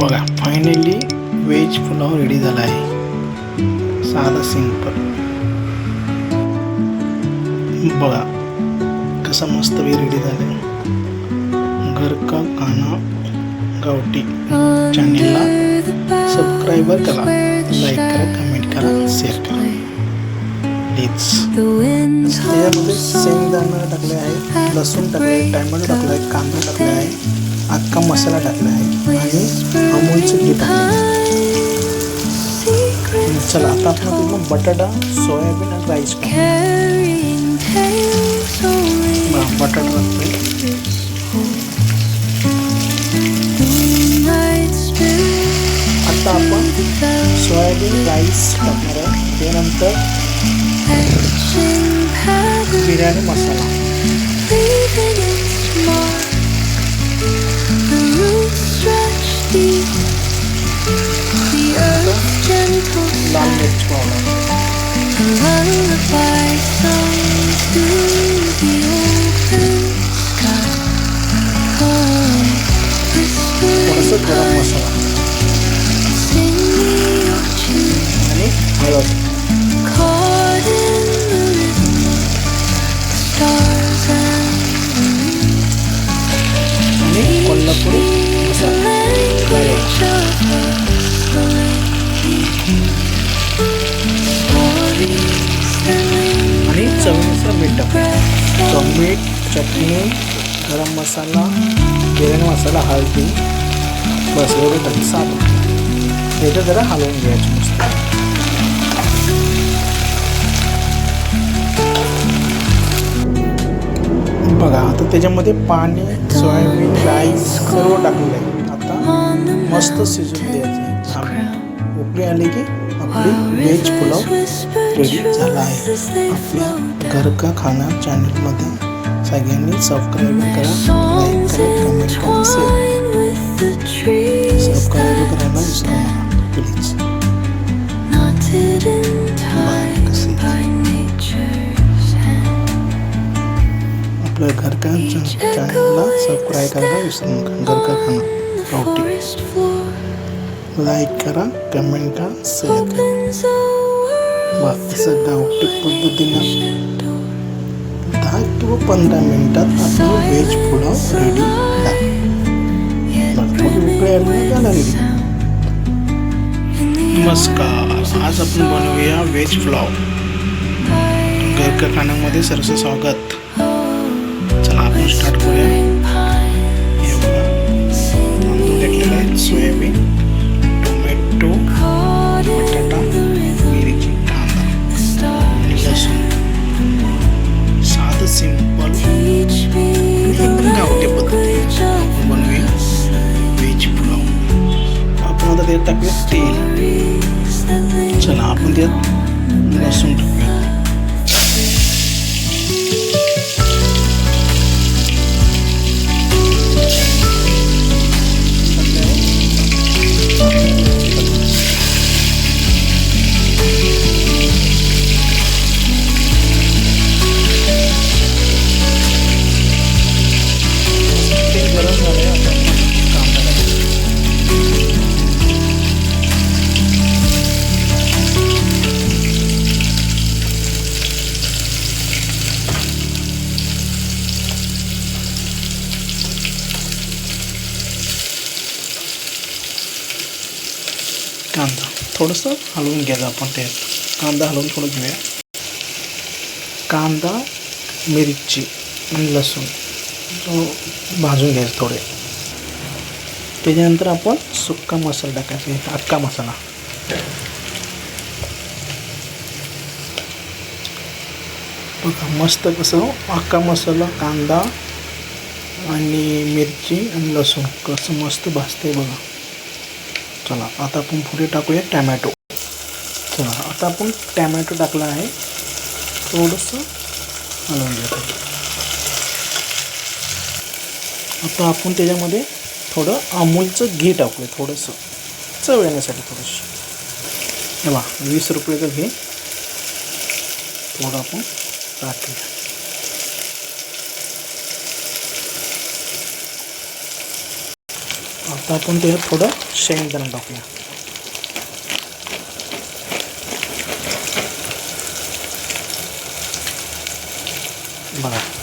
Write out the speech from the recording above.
बघा finally veg pulao ready झाला आहे. साधा सिंपल बघा कसा मस्त वे रेडी झाला घर का खाना गावठी चॅनेलला सबस्क्राईबर करा. लाईक करा कमेंट करा शेअर करा. प्लीज त्याच्यामध्ये शेंगदाणा टाकले आहे लसूण टाकले आहे टॅमॅटो टाकलं आहे कांदा टाकले आहे. अख्खा मसाला टाकला आहे आणि अमूलचं घी टाकले चला आता आपण पूर्ण बटाटा सोयाबीन आणि राईस बटाटा टाकतोय आता आपण सोयाबीन राईस टाकणार आहे. त्यानंतर बिर्याणी मसाला. The roots stretch deep, the earth's gentle light. A lullaby song through the open sky. Oh, whispering heart, sing. आणि आणि चवीनुसार मीठ. टाकू मीठ चटणी गरम मसाला बिर्याणी मसाला हळदी बस एवढं टाकून साधं त्याचं जरा हलवून घ्यायचं मस्त बघा आता त्याच्यामध्ये पाणी सोयाबीन राईस सर्व टाकलेलं आहे. आता मस्त शिजून द्यायचं आहे. उकळी आली की आपली व्हेज पुलाव रेडी झाला आहे. आपल्या घर का खाना चॅनलमध्ये सगळ्यांनी सबस्क्राईब करा लाईक करा कमेंट करा सबस्क्राईब करायला विसरू नका. आपल्या घर का चॅनलला सबस्क्राईब करायला विसरू नका घर का खाना गावठी लाईक करा कमेंट करा शेअर करा। बाकीचं गावठी पद्धतीनं दहा किंवा पंधरा मिनटात आपलं व्हेज पुलाव रेडी आहे थोडी उकळी आली झाला रेडी नमस्कार आज आपण बनवूया व्हेज पुलाव घर का खाण्यामध्ये सरसं स्वागत। आपण स्टार्ट करूया हे बघा सोयाबीन टोमॅटो बटाटा मिरची कांदा लसूण साधं सिंपल एकदम गावठी आपण बनवूया व्हेज पुलाव आपण आता त्यात टाकूया तेल चला आपण त्यात लसूण टाकूया थोडंसं हलवून घ्यायचं आपण ते कांदा हलवून थोडं घेऊया. कांदा मिरची आणि लसूण भाजून घ्यायचं थोडे. त्याच्यानंतर आपण सुक्का मसाला टाकायचा अख्खा मसाला. बघा मस्त कसं हो, अख्खा मसाला कांदा आणि मिरची आणि लसूण कसं मस्त भाजते बघा. चला आता आपण पुढे टाकूया टॅमॅटो. चला आता आपण टॅमॅटो टाकला आहे. थोडंसं हलवून घेतो. आता आपण त्याच्यामध्ये थोडं अमूलचं घी टाकूया थोडंसं. चव येण्यासाठी थोडंसं हे वा वीस रुपयाचं घे. थोडं आपण टाकूया. आता आपण त्याच्यात थोडं शेंगदाणा टाकूया. बघा.